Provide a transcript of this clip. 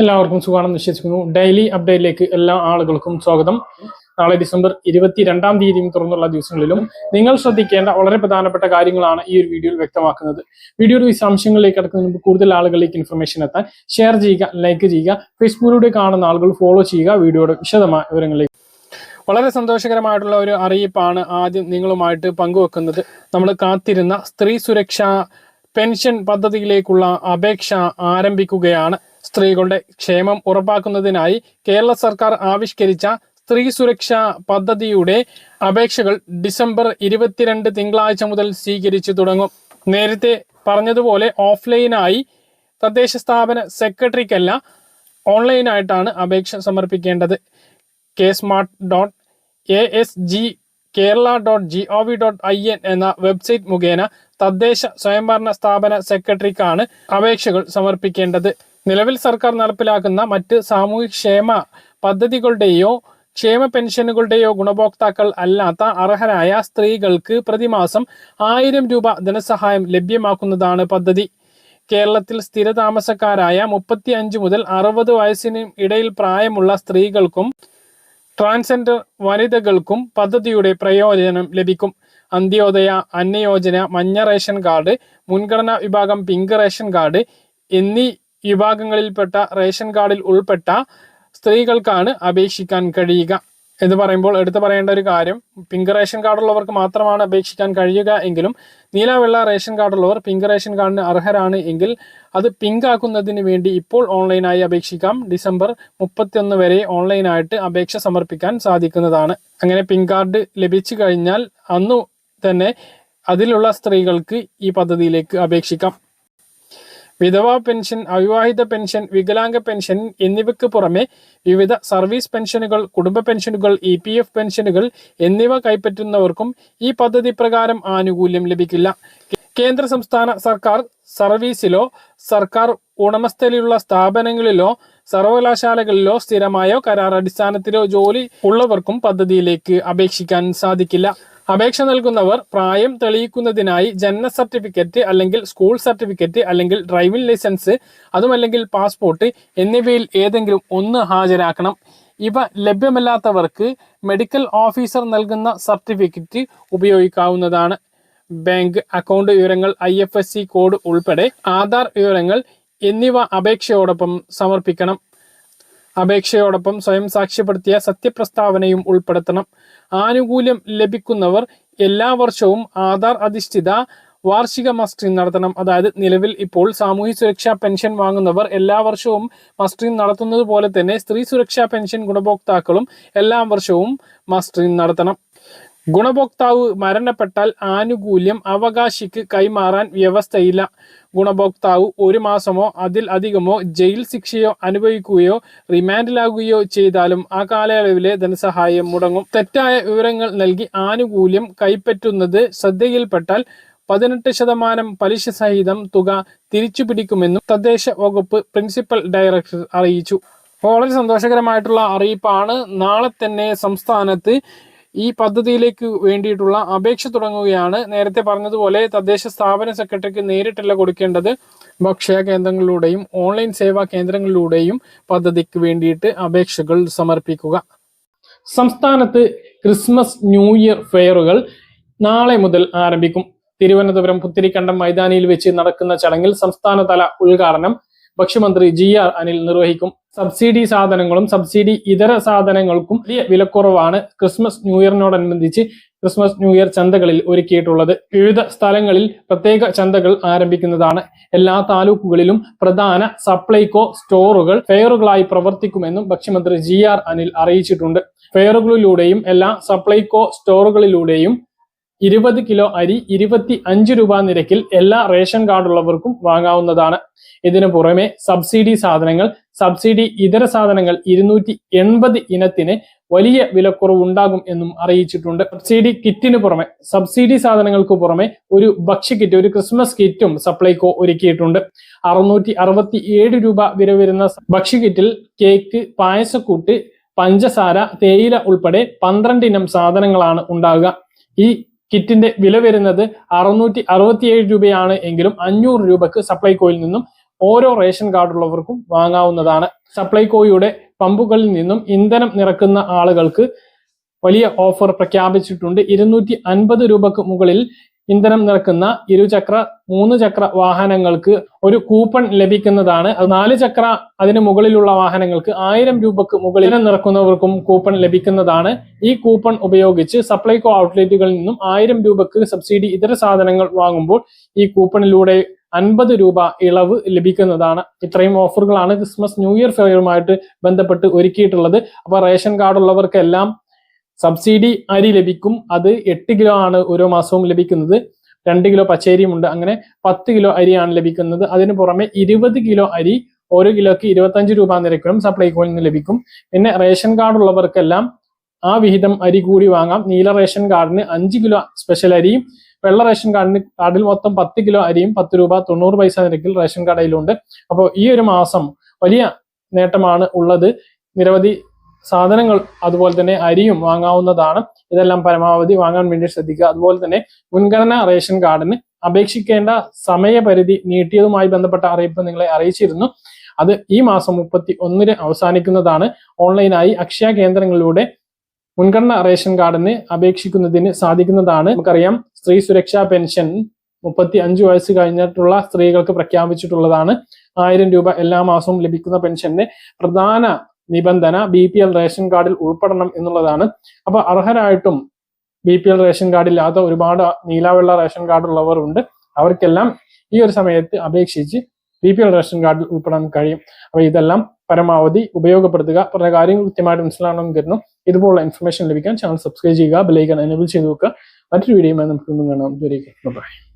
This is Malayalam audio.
എല്ലാവർക്കും സുഖമാണെന്ന് വിശ്വസിക്കുന്നു. ഡെയിലി അപ്ഡേറ്റിലേക്ക് എല്ലാ ആളുകൾക്കും സ്വാഗതം. നാളെ ഡിസംബർ ഇരുപത്തിരണ്ടാം തീയതിയും തുറന്നുള്ള ദിവസങ്ങളിലും നിങ്ങൾ ശ്രദ്ധിക്കേണ്ട വളരെ പ്രധാനപ്പെട്ട കാര്യങ്ങളാണ് ഈ ഒരു വീഡിയോയിൽ വ്യക്തമാക്കുന്നത്. വീഡിയോയുടെ വിശദാംശങ്ങളിലേക്ക് കടക്കുന്നതിന് മുമ്പ് കൂടുതൽ ആളുകളിലേക്ക് ഇൻഫർമേഷൻ എത്താൻ ഷെയർ ചെയ്യുക ലൈക്ക് ചെയ്യുക ഫേസ്ബുക്കിലൂടെ കാണുന്ന ആളുകൾ ഫോളോ ചെയ്യുക വീഡിയോയുടെ വിശദമായ വിവരങ്ങളിലേക്ക്. വളരെ സന്തോഷകരമായിട്ടുള്ള ഒരു അറിയിപ്പാണ് ആദ്യം നിങ്ങളുമായിട്ട് പങ്കുവെക്കുന്നത്. നമ്മൾ കാത്തിരുന്ന സ്ത്രീ സുരക്ഷ പെൻഷൻ പദ്ധതിയിലേക്കുള്ള അപേക്ഷ ആരംഭിക്കുകയാണ്. സ്ത്രീകളുടെ ക്ഷേമം ഉറപ്പാക്കുന്നതിനായി കേരള സർക്കാർ ആവിഷ്കരിച്ച സ്ത്രീ സുരക്ഷാ പദ്ധതിയുടെ അപേക്ഷകൾ ഡിസംബർ ഇരുപത്തിരണ്ട് തിങ്കളാഴ്ച മുതൽ സ്വീകരിച്ചു തുടങ്ങും. നേരത്തെ പറഞ്ഞതുപോലെ ഓഫ്ലൈനായി തദ്ദേശ സ്ഥാപന സെക്രട്ടറിക്കല്ല ഓൺലൈനായിട്ടാണ് അപേക്ഷ സമർപ്പിക്കേണ്ടത്. K smart dot A S G Kerala dot G O V dot I N എന്ന വെബ്സൈറ്റ് മുഖേന തദ്ദേശ സ്വയംഭരണ സ്ഥാപന സെക്രട്ടറിക്കാണ് അപേക്ഷകൾ സമർപ്പിക്കേണ്ടത്. നിലവിൽ സർക്കാർ നടപ്പിലാക്കുന്ന മറ്റ് സാമൂഹിക ക്ഷേമ പദ്ധതികളുടെയോ ക്ഷേമ പെൻഷനുകളുടെയോ ഗുണഭോക്താക്കൾ അല്ലാത്ത അർഹരായ സ്ത്രീകൾക്ക് പ്രതിമാസം ആയിരം രൂപ ധനസഹായം ലഭ്യമാക്കുന്നതാണ് പദ്ധതി. കേരളത്തിൽ സ്ഥിരതാമസക്കാരായ മുപ്പത്തി അഞ്ച് മുതൽ അറുപത് വയസ്സിനും ഇടയിൽ പ്രായമുള്ള സ്ത്രീകൾക്കും ട്രാൻസ്ജെൻഡർ വനിതകൾക്കും പദ്ധതിയുടെ പ്രയോജനം ലഭിക്കും. അന്ത്യോദയ അന്നയോജന മഞ്ഞ റേഷൻ കാർഡ് മുൻഗണനാ വിഭാഗം പിങ്ക് റേഷൻ കാർഡ് എന്നീ വിഭാഗങ്ങളിൽപ്പെട്ട റേഷൻ കാർഡിൽ ഉൾപ്പെട്ട സ്ത്രീകൾക്കാണ് അപേക്ഷിക്കാൻ കഴിയുക എന്ന് പറയുമ്പോൾ എടുത്തു പറയേണ്ട ഒരു കാര്യം. പിങ്ക് റേഷൻ കാർഡുള്ളവർക്ക് മാത്രമാണ് അപേക്ഷിക്കാൻ കഴിയുക എങ്കിലും നീല വെള്ള റേഷൻ കാർഡുള്ളവർ പിങ്ക് റേഷൻ കാർഡിന് അർഹരാണ് എങ്കിൽ അത് പിങ്ക് ആക്കുന്നതിന് വേണ്ടി ഇപ്പോൾ ഓൺലൈനായി അപേക്ഷിക്കാം. ഡിസംബർ മുപ്പത്തിയൊന്ന് വരെ ഓൺലൈനായിട്ട് അപേക്ഷ സമർപ്പിക്കാൻ സാധിക്കുന്നതാണ്. അങ്ങനെ പിങ്ക് കാർഡ് ലഭിച്ചു കഴിഞ്ഞാൽ അന്നു തന്നെ അതിലുള്ള സ്ത്രീകൾക്ക് ഈ പദ്ധതിയിലേക്ക് അപേക്ഷിക്കാം. വിധവാ പെൻഷൻ അവിവാഹിത പെൻഷൻ വികലാംഗ പെൻഷൻ എന്നിവയ്ക്ക് പുറമെ വിവിധ സർവീസ് പെൻഷനുകൾ കുടുംബ പെൻഷനുകൾ ഇ പി എഫ് പെൻഷനുകൾ എന്നിവ കൈപ്പറ്റുന്നവർക്കും ഈ പദ്ധതി പ്രകാരം ആനുകൂല്യം ലഭിക്കില്ല. കേന്ദ്ര സംസ്ഥാന സർക്കാർ സർവീസിലോ സർക്കാർ ഉടമസ്ഥതയിലുള്ള സ്ഥാപനങ്ങളിലോ സർവകലാശാലകളിലോ സ്ഥിരമായോ കരാർ അടിസ്ഥാനത്തിലോ ജോലി ഉള്ളവർക്കും പദ്ധതിയിലേക്ക് അപേക്ഷിക്കാൻ സാധിക്കില്ല. അപേക്ഷ നൽകുന്നവർ പ്രായം തെളിയിക്കുന്നതിനായി ജനന സർട്ടിഫിക്കറ്റ് അല്ലെങ്കിൽ സ്കൂൾ സർട്ടിഫിക്കറ്റ് അല്ലെങ്കിൽ ഡ്രൈവിംഗ് ലൈസൻസ് അതുമല്ലെങ്കിൽ പാസ്പോർട്ട് എന്നിവയിൽ ഏതെങ്കിലും ഒന്ന് ഹാജരാക്കണം. ഇവ ലഭ്യമല്ലാത്തവർക്ക് മെഡിക്കൽ ഓഫീസർ നൽകുന്ന സർട്ടിഫിക്കറ്റ് ഉപയോഗിക്കാവുന്നതാണ്. ബാങ്ക് അക്കൗണ്ട് വിവരങ്ങൾ ഐ കോഡ് ഉൾപ്പെടെ ആധാർ വിവരങ്ങൾ എന്നിവ അപേക്ഷയോടൊപ്പം സമർപ്പിക്കണം. അപേക്ഷയോടൊപ്പം സ്വയം സാക്ഷ്യപ്പെടുത്തിയ സത്യപ്രസ്താവനയും ഉൾപ്പെടുത്തണം. ആനുകൂല്യം ലഭിക്കുന്നവർ എല്ലാ വർഷവും ആധാർ അധിഷ്ഠിത വാർഷിക മസ്റ്ററിംഗ് നടത്തണം. അതായത് നിലവിൽ ഇപ്പോൾ സാമൂഹ്യ സുരക്ഷാ പെൻഷൻ വാങ്ങുന്നവർ എല്ലാ വർഷവും മസ്റ്ററിംഗ് നടത്തുന്നത് പോലെ തന്നെ സ്ത്രീ സുരക്ഷാ പെൻഷൻ ഗുണഭോക്താക്കളും എല്ലാ വർഷവും മസ്റ്ററിംഗ് നടത്തണം. ഗുണഭോക്താവ് മരണപ്പെട്ടാൽ ആനുകൂല്യം അവകാശിക്ക് കൈമാറാൻ വ്യവസ്ഥയില്ല. ഗുണഭോക്താവ് ഒരു മാസമോ അതിൽ അധികമോ ജയിൽ ശിക്ഷയോ അനുഭവിക്കുകയോ റിമാൻഡിലാകുകയോ ചെയ്താലും ആ കാലയളവിലെ ധനസഹായം മുടങ്ങും. തെറ്റായ വിവരങ്ങൾ നൽകി ആനുകൂല്യം കൈപ്പറ്റുന്നത് ശ്രദ്ധയിൽപ്പെട്ടാൽ പതിനെട്ട് ശതമാനം പലിശ സഹിതം തുക തിരിച്ചു പിടിക്കുമെന്നും തദ്ദേശ വകുപ്പ് പ്രിൻസിപ്പൽ ഡയറക്ടർ അറിയിച്ചു. വളരെ സന്തോഷകരമായിട്ടുള്ള അറിയിപ്പാണ്. നാളെ തന്നെ സംസ്ഥാനത്ത് ഈ പദ്ധതിയിലേക്ക് വേണ്ടിയിട്ടുള്ള അപേക്ഷ തുടങ്ങുകയാണ്. നേരത്തെ പറഞ്ഞതുപോലെ തദ്ദേശ സ്ഥാപന സെക്രട്ടറിക്ക് നേരിട്ടല്ല കൊടുക്കേണ്ടത് ഭക്ഷ്യ കേന്ദ്രങ്ങളിലൂടെയും ഓൺലൈൻ സേവാ കേന്ദ്രങ്ങളിലൂടെയും പദ്ധതിക്ക് വേണ്ടിയിട്ട് അപേക്ഷകൾ സമർപ്പിക്കുക. സംസ്ഥാനത്ത് ക്രിസ്മസ് ന്യൂ ഇയർ ഫെയറുകൾ നാളെ മുതൽ ആരംഭിക്കും. തിരുവനന്തപുരം പുത്തിരിക്കണ്ടം മൈതാനിയിൽ വെച്ച് നടക്കുന്ന ചടങ്ങിൽ സംസ്ഥാനതല ഉദ്ഘാടനം ഭക്ഷ്യമന്ത്രി ജി ആർ അനിൽ നിർവഹിക്കും. സബ്സിഡി സാധനങ്ങളും സബ്സിഡി ഇതര സാധനങ്ങൾക്കും വലിയ വിലക്കുറവാണ് ക്രിസ്മസ് ന്യൂ ഇയറിനോടനുബന്ധിച്ച് ക്രിസ്മസ് ന്യൂ ഇയർ ചന്തകളിൽ ഒരുക്കിയിട്ടുള്ളത്. വിവിധ സ്ഥലങ്ങളിൽ പ്രത്യേക ചന്തകൾ ആരംഭിക്കുന്നതാണ്. എല്ലാ താലൂക്കുകളിലും പ്രധാന സപ്ലൈകോ സ്റ്റോറുകൾ ഫെയറുകളായി പ്രവർത്തിക്കുമെന്നും ഭക്ഷ്യമന്ത്രി ജി ആർ അനിൽ അറിയിച്ചിട്ടുണ്ട്. ഫെയറുകളിലൂടെയും എല്ലാ സപ്ലൈകോ സ്റ്റോറുകളിലൂടെയും ഇരുപത് കിലോ അരി ഇരുപത്തി അഞ്ച് രൂപ നിരക്കിൽ എല്ലാ റേഷൻ കാർഡുള്ളവർക്കും വാങ്ങാവുന്നതാണ്. ഇതിനു പുറമെ സബ്സിഡി സാധനങ്ങൾ സബ്സിഡി ഇതര സാധനങ്ങൾ ഇരുന്നൂറ്റി എൺപത് ഇനത്തിന് വലിയ വിലക്കുറവ് ഉണ്ടാകും എന്നും അറിയിച്ചിട്ടുണ്ട്. സബ്സിഡി കിറ്റിന് പുറമെ സബ്സിഡി സാധനങ്ങൾക്ക് പുറമെ ഒരു ഭക്ഷ്യ കിറ്റ് ഒരു ക്രിസ്മസ് കിറ്റും സപ്ലൈകോ ഒരുക്കിയിട്ടുണ്ട്. അറുന്നൂറ്റി അറുപത്തി ഏഴ് രൂപ വില വരുന്ന ഭക്ഷ്യ കിറ്റിൽ കേക്ക് പായസക്കൂട്ട് പഞ്ചസാര തേയില ഉൾപ്പെടെ പന്ത്രണ്ട് ഇനം സാധനങ്ങളാണ് ഉണ്ടാകുക ഈ കിറ്റിന്റെ വില വരുന്നത് അറുന്നൂറ്റി അറുപത്തിയേഴ് രൂപയാണ് എങ്കിലും അഞ്ഞൂറ് രൂപക്ക് സപ്ലൈകോയിൽ നിന്നും ഓരോ റേഷൻ കാർഡുള്ളവർക്കും വാങ്ങാവുന്നതാണ്. സപ്ലൈകോയുടെ പമ്പുകളിൽ നിന്നും ഇന്ധനം നിറക്കുന്ന ആളുകൾക്ക് വലിയ ഓഫർ പ്രഖ്യാപിച്ചിട്ടുണ്ട്. ഇരുന്നൂറ്റി അൻപത് രൂപക്ക് മുകളിൽ ഇന്ധനം നിറക്കുന്ന ഇരുചക്ര മൂന്ന് ചക്ര വാഹനങ്ങൾക്ക് ഒരു കൂപ്പൺ ലഭിക്കുന്നതാണ്. നാല് ചക്ര അതിന് മുകളിലുള്ള വാഹനങ്ങൾക്ക് ആയിരം രൂപക്ക് മുകളിൽ നിറക്കുന്നവർക്കും കൂപ്പൺ ലഭിക്കുന്നതാണ്. ഈ കൂപ്പൺ ഉപയോഗിച്ച് സപ്ലൈകോ ഔട്ട്ലെറ്റുകളിൽ നിന്നും ആയിരം രൂപക്ക് സബ്സിഡി ഇതര സാധനങ്ങൾ വാങ്ങുമ്പോൾ ഈ കൂപ്പണിലൂടെ അൻപത് രൂപ ഇളവ് ലഭിക്കുന്നതാണ്. ഇത്രയും ഓഫറുകളാണ് ക്രിസ്മസ് ന്യൂ ഇയർ ഫെയറുമായിട്ട് ബന്ധപ്പെട്ട് ഒരുക്കിയിട്ടുള്ളത്. അപ്പോൾ റേഷൻ കാർഡ് ഉള്ളവർക്കെല്ലാം സബ്സിഡി അരി ലഭിക്കും. അത് എട്ട് കിലോ ആണ് ഓരോ മാസവും ലഭിക്കുന്നത്. രണ്ട് കിലോ പച്ചരിയും ഉണ്ട്. അങ്ങനെ പത്ത് കിലോ അരിയാണ് ലഭിക്കുന്നത്. അതിന് പുറമെ ഇരുപത് കിലോ അരി ഓരോ കിലോയ്ക്ക് ഇരുപത്തഞ്ച് രൂപ നിരക്കിലും സപ്ലൈകോയിൽ നിന്ന് ലഭിക്കും. പിന്നെ റേഷൻ കാർഡ് ഉള്ളവർക്കെല്ലാം ആ വിഹിതം അരി കൂടി വാങ്ങാം. നീല റേഷൻ കാർഡിന് അഞ്ച് കിലോ സ്പെഷ്യൽ അരിയും വെള്ള റേഷൻ കാർഡിന് കാർഡിൽ മൊത്തം പത്ത് കിലോ അരിയും പത്ത് രൂപ തൊണ്ണൂറ് പൈസ നിരക്കിൽ റേഷൻ കടയിലുണ്ട്. അപ്പോൾ ഈ ഒരു മാസം വലിയ നേട്ടമാണ് ഉള്ളത്. നിരവധി സാധനങ്ങൾ അതുപോലെ തന്നെ അരിയും വാങ്ങാവുന്നതാണ്. ഇതെല്ലാം പരമാവധി വാങ്ങാൻ വേണ്ടി ശ്രദ്ധിക്കുക. അതുപോലെ തന്നെ മുൻഗണന റേഷൻ കാർഡിന് അപേക്ഷിക്കേണ്ട സമയപരിധി നീട്ടിയതുമായി ബന്ധപ്പെട്ട അറിയിപ്പ് നിങ്ങളെ അറിയിച്ചിരുന്നു. അത് ഈ മാസം മുപ്പത്തി ഒന്നിന് അവസാനിക്കുന്നതാണ്. ഓൺലൈനായി അക്ഷയ കേന്ദ്രങ്ങളിലൂടെ മുൻഗണന റേഷൻ കാർഡിന് അപേക്ഷിക്കുന്നതിന് സാധിക്കുന്നതാണ്. നമുക്കറിയാം സ്ത്രീ സുരക്ഷാ പെൻഷൻ മുപ്പത്തി അഞ്ച് വയസ്സ് കഴിഞ്ഞിട്ടുള്ള സ്ത്രീകൾക്ക് പ്രഖ്യാപിച്ചിട്ടുള്ളതാണ്. ആയിരം രൂപ എല്ലാ മാസവും ലഭിക്കുന്ന പെൻഷന്റെ പ്രധാന നിബന്ധന ബി പി എൽ റേഷൻ കാർഡിൽ ഉൾപ്പെടണം എന്നുള്ളതാണ്. അപ്പൊ അർഹരായിട്ടും B P L ration card ഇല്ലാത്ത ഒരുപാട് നീലാവെള്ള റേഷൻ കാർഡ് ഉള്ളവർ ഉണ്ട് അവർക്കെല്ലാം ഈ ഒരു സമയത്ത് അപേക്ഷിച്ച് ബി പി എൽ റേഷൻ കാർഡിൽ ഉൾപ്പെടാൻ കഴിയും. അപ്പൊ ഇതെല്ലാം പരമാവധി ഉപയോഗപ്പെടുത്തുക. പറഞ്ഞ കാര്യങ്ങൾ കൃത്യമായിട്ട് മനസ്സിലാണെന്ന് കരുതുന്നു. ഇതുപോലുള്ള ഇൻഫർമേഷൻ ലഭിക്കാൻ ചാനൽ സബ്സ്ക്രൈബ് ചെയ്യുക ബെലൈക്കൺ എനേബിൾ ചെയ്ത് നോക്കുക മറ്റൊരു വീഡിയോയുമായി നമുക്ക് കാണാം. ബൈ